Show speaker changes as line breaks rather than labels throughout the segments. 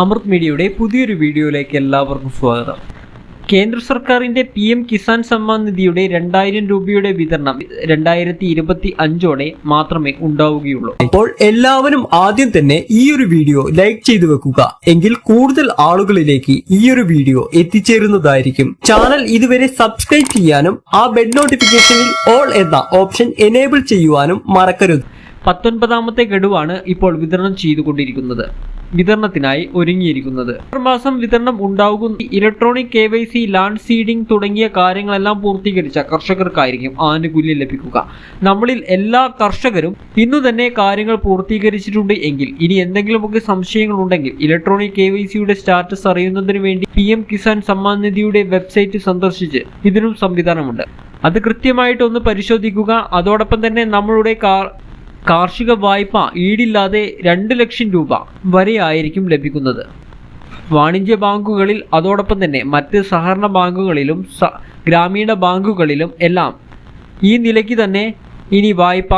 അമൃത് മീഡിയയുടെ പുതിയൊരു വീഡിയോയിലേക്ക് എല്ലാവർക്കും സ്വാഗതം. കേന്ദ്ര സർക്കാരിന്റെ പി എം കിസാൻ സമ്മാൻ നിധിയുടെ രണ്ടായിരം രൂപയുടെ വിതരണം രണ്ടായിരത്തി ഇരുപത്തി അഞ്ചോടെ മാത്രമേ ഉണ്ടാവുകയുള്ളൂ.
അപ്പോൾ എല്ലാവരും ആദ്യം തന്നെ ഈ ഒരു വീഡിയോ ലൈക്ക് ചെയ്തു വെക്കുക. എങ്കിൽ കൂടുതൽ ആളുകളിലേക്ക് ഈ ഒരു വീഡിയോ എത്തിച്ചേരുന്നതായിരിക്കും. ചാനൽ ഇതുവരെ സബ്സ്ക്രൈബ് ചെയ്യാനും ആ ബെഡ് നോട്ടിഫിക്കേഷനിൽ ഓൾ എന്ന ഓപ്ഷൻ എനേബിൾ ചെയ്യുവാനും മറക്കരുത്.
പത്തൊൻപതാമത്തെ ഗഡുവാണ് ഇപ്പോൾ വിതരണം ചെയ്തുകൊണ്ടിരിക്കുന്നത്. വിതരണത്തിനായി ഒരുങ്ങിയിരിക്കുന്നത്. ഒരു മാസം വിതരണം ഉണ്ടാകുന്ന electronic K Y C land seeding തുടങ്ങിയ കാര്യങ്ങളെല്ലാം പൂർത്തീകരിച്ച കർഷകർക്കായിരിക്കും ആനുകൂല്യം ലഭിക്കുക. നമ്മളിൽ എല്ലാ കർഷകരും ഇന്നു തന്നെ കാര്യങ്ങൾ പൂർത്തീകരിച്ചിട്ടുണ്ട് എങ്കിൽ ഇനി എന്തെങ്കിലുമൊക്കെ സംശയങ്ങൾ ഉണ്ടെങ്കിൽ ഇലക്ട്രോണിക് കെ വൈ സിയുടെ സ്റ്റാറ്റസ് അറിയുന്നതിന് വേണ്ടി പി എം കിസാൻ സമ്മാൻ നിധിയുടെ വെബ്സൈറ്റ് സന്ദർശിച്ച് ഇതിനും സംവിധാനമുണ്ട്. അത് കൃത്യമായിട്ട് ഒന്ന് പരിശോധിക്കുക. അതോടൊപ്പം തന്നെ നമ്മളുടെ കാർഷിക വായ്പ ഈടില്ലാതെ രണ്ട് ലക്ഷം രൂപ വരെ ആയിരിക്കും ലഭിക്കുന്നത്. വാണിജ്യ ബാങ്കുകളിൽ അതോടൊപ്പം തന്നെ മറ്റ് സഹകരണ ബാങ്കുകളിലും ഗ്രാമീണ ബാങ്കുകളിലും എല്ലാം ഈ നിലയ്ക്ക് തന്നെ ഇനി വായ്പ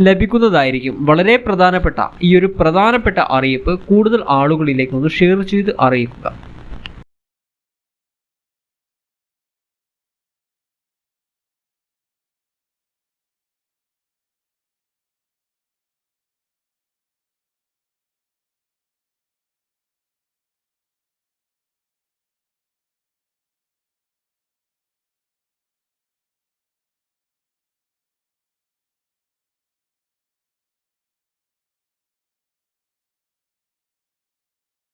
ലഭിക്കുന്നതായിരിക്കും. വളരെ പ്രധാനപ്പെട്ട ഈ ഒരു പ്രധാനപ്പെട്ട അറിയിപ്പ് കൂടുതൽ ആളുകളിലേക്ക് ഒന്ന് ഷെയർ ചെയ്ത് അറിയിക്കുക.